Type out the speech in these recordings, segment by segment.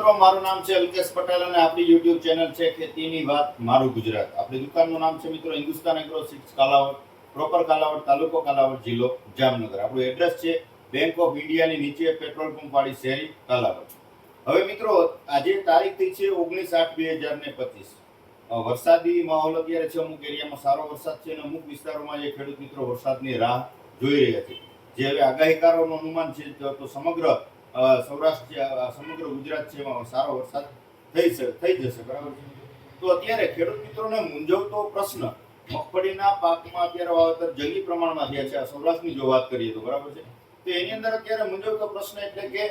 મિત્રો, મારું નામ છે અલ્કેશ પટેલ અને આપણી યુટ્યુબ ચેનલ છે ખેતીની વાત મારું ગુજરાત. આપણી દુકાનનું નામ છે મિત્રો, Hindustan agro six Kalavad proper Kalavad તાલુકો કાલાવડ જિલ્લો જામનગર. આપણું એડ્રેસ છે બેંક ઓફ ઇન્ડિયાની નીચે પેટ્રોલ પંપ વાળી શેરી કાલાવડ હવે મિત્રો, આજે તારીખ થઈ છે ઓગણીસ આઠ બે હજાર ને પચીસ. વરસાદી માહોલ અત્યારે છે, અમુક એરિયામાં સારો વરસાદ છે અને અમુક વિસ્તારોમાં જે ખેડૂત મિત્રો વરસાદની રાહ જોઈ રહ્યા છે. જે હવે આગાહીકારોનું અનુમાન છે તો સમગ્ર સૌરાષ્ટ્ર સમગ્ર ગુજરાત છે એમાં સારો વરસાદ થઈ થઈ જશે, બરાબર છે? તો અત્યારે ખેડૂત મિત્રોને મૂંઝવતો પ્રશ્ન, મગફળીના પાકમાં અત્યારે વાવેતર જંગી પ્રમાણમાં થયા છે સૌરાષ્ટ્રની જો વાત કરીએ તો, બરાબર છે? તો એની અંદર અત્યારે મૂંઝવતો પ્રશ્ન એટલે કે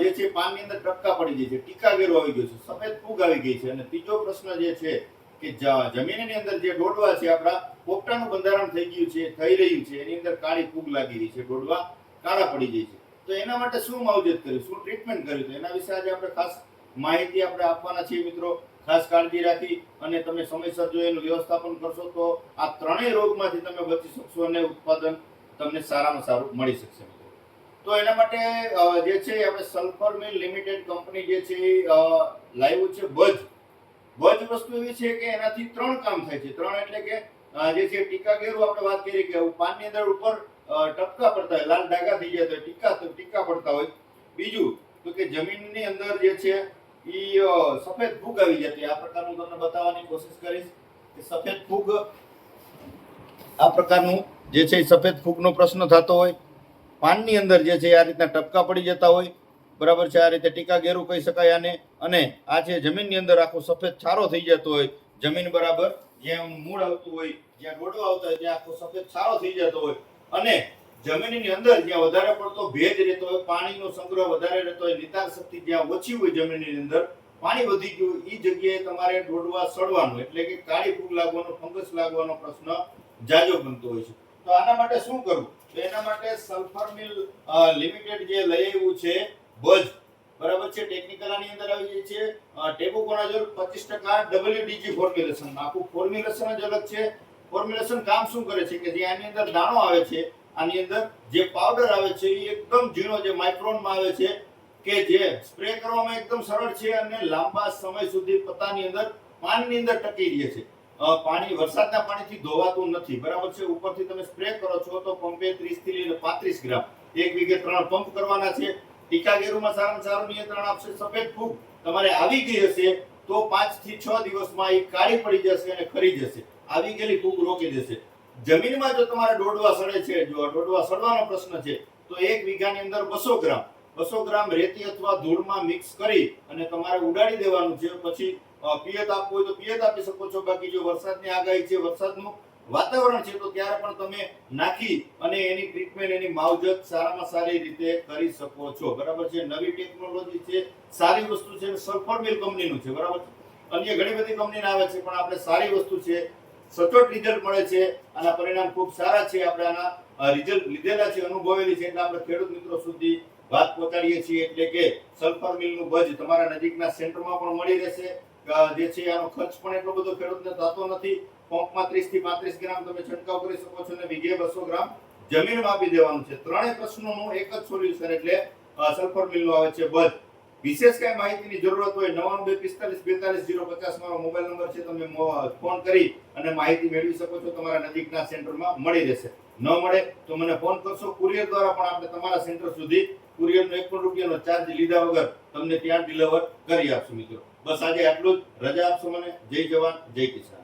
જે છે પાનની અંદર ટપકા પડી જાય છે, ટીકા ઘેરો આવી ગયો છે, સફેદ ફૂગ આવી ગઈ છે, અને ત્રીજો પ્રશ્ન જે છે કે જમીનની અંદર જે ડોડવા છે આપણા, પોપટાનું બંધારણ થઈ ગયું છે, થઈ રહ્યું છે, એની અંદર કાળી ફૂગ લાગી રહી છે, ડોડવા કાળા પડી જાય છે. તો એના માટે શું માવજત કર્યું શું ટ્રીટમેન્ટ કર્યું એના વિશે આજે આપણે ખાસ માહિતી આપણે આપવાના છીએ મિત્રો. ખાસ કાળજી રાખી અને તમે સમયસર જો એનું વ્યવસ્થાપન કરશો તો આ ત્રણેય રોગમાંથી તમે બચી શકશો અને ઉત્પાદન તમને સારામાં સારું મળી શકશે તો એના માટે જે છે આપણે સલ્ફર મિલ લિમિટેડ કંપની જે છે લાવ્યું છે બજ. બજ વસ્તુ એવી છે કે એનાથી ત્રણ કામ થાય છે. ત્રણ એટલે કે જે છે ટીકા ઘેરું આપણે વાત કરી કે પાનની અંદર ઉપર ટપકા પડતા હોય, લાલ ડાઘા થઈ જાય તો ટીકા ટીકા પડતા હોય. બીજું, તો કે જમીનની અંદર જે છે, ઈ સફેદ ફૂગ આવી જતી આ પ્રકારનું તમને બતાવવાની કોશિશ કરીશ કે સફેદ ફૂગ, આ પ્રકારનું જે છે એ સફેદ ફૂગનો પ્રશ્ન થતો હોય. પાનની અંદર જે છે આ રીતના ટપકા પડી જતા હોય. બરાબર છે, આ રીતે ટીકા ઘેરું કહી શકાય આને. અને આ છે જમીનની અંદર આખો સફેદ છારો થઈ જતો હોય, જમીન બરાબર, જ્યાં મૂળ આવતું હોય, જ્યાં ડોડો આવતા હોય, ત્યાં આખો સફેદ છારો થઈ જતો હોય. અને જમીનની અંદર જ્યાં વધારે પડતો ભેજ રહેતો હોય, પાણીનો સંગ્રહ વધારે રહેતો હોય, નિતાર શક્તિ જ્યાં ઓછી હોય જમીનની અંદર, પાણી વધી ગયું એ જગ્યાએ તમારે ડોડવા સડવાનું. એટલે કે કાળી ફૂગ લાગવાનો, ફંગસ લાગવાનો પ્રશ્ન જાજો બનતો હોય છે. તો આના માટે શું કરવું? તો એના માટે સલ્ફર મિલ લિમિટેડ જે લઈ આવ્યું છે, બજ. બરાબર છે? ટેકનિકલ આની અંદર આવી જાય છે. ટેબુકોનાઝોલ ટકા ડબલ્યુડીજી ફોર્મ્યુલેશન આખું ફોર્મ્યુલેશન જ અલગ છે. ફોર્મ્યુલેશન કામ શું કરે છે? કે જે આની અંદર દાણો આવે છે, આની અંદર જે પાવડર આવે છે, એ એકદમ ઝીણો જે માઇક્રોનમાં આવે છે, કે જે સ્પ્રે કરવામાં એકદમ સરળ છે અને લાંબા સમય સુધી પત્તાની અંદર પાણીની અંદર ટકી રહે છે. પાણી, વરસાદના પાણીથી ધોવાતું નથી. બરાબર છે? ઉપરથી તમે સ્પ્રે કરો છો તો પંપે 30 થી લઈને પાંત્રીસ ગ્રામ એક વીઘે ત્રણ પંપ કરવાના છે. ટીકા ગેરુમાં સારામાં સારું નિયંત્રણ આપશે. સફેદ ફૂગ તમારે આવી ગઈ હશે તો પાંચથી છ દિવસમાં એ કાળી પડી જશે અને ખરી જશે. આવી ગયેલી ફૂગ રોકી દેશે. જમીનમાં જો તમારે દોડવા સડે છે, જો દોડવા સડવાનો પ્રશ્ન છે, તો એક વીઘાની અંદર બસો ગ્રામ બસો ગ્રામ રેતી અથવા ધૂળમાં મિક્સ કરી અને તમારે ઉડાડી દેવાનું છે. પછી પિયત આપવું હોય તો પિયત આપી શકો છો. બાકી જો વરસાદની આગાહી છે, વરસાદનું વાતાવરણ છે, તો ત્યારે પણ તમે નાખી અને એની ટ્રીટમેન્ટ એની માવજત સારામાં સારી રીતે કરી શકો છો. બરાબર છે? નવી ટેકનોલોજી છે, સારી વસ્તુ છે સલ્ફર મિલ કંપનીનું છે. બરાબર અન્ય ઘણી બધી કંપનીના આવે છે, પણ આપણે સારી વસ્તુ છે સચોટ રિઝલ્ટ મળે છે આના પરિણામ ખૂબ સારા છે આપણે આના રિઝલ્ટ લીધેલા છે, અનુભવેલી છે એટલે આપણે ખેડૂત મિત્રો સુધી વાત પહોંચાડીએ છીએ એટલે કે સલ્ફર મિલનું બજ તમારા નજીકના સેન્ટરમાં પણ મળી રહેશે. જે છે, આનો ખર્ચ પણ એટલો બધો ખેડૂતને થતો નથી. પંપમાં ત્રીસથી પાંત્રીસ ગ્રામ તમે છંટકાવ કરી શકો છો અને વીઘે બસો ગ્રામ જમીનમાં આપી દેવાનું છે. ત્રણેય પ્રશ્નોનું એક જ સોલ્યુશન એટલે સલ્ફર મિલનું આવે છે બજ વિશેષ કઈ માહિતીની જરૂરત હોય, નવાણું બે, પિસ્તાલીસ, બેતાલીસ જીરો પચાસ મારો મોબાઈલ નંબર છે, તમે ફોન કરી અને માહિતી મેળવી શકો છો, તમારા નજીકના સેન્ટરમાં મળી રહેશે. ન મળે તો મને ફોન કરશો, કુરિયર દ્વારા પણ આપણે તમારા સેન્ટર સુધી કુરિયરનો એક પણ રૂપિયાનો ચાર્જ લીધા વગર તમને ત્યાં ડિલિવર કરી આપશું મિત્રો. બસ આજે આટલું જ. રજા આપશો મને. જય જવાન, જય કિસાન.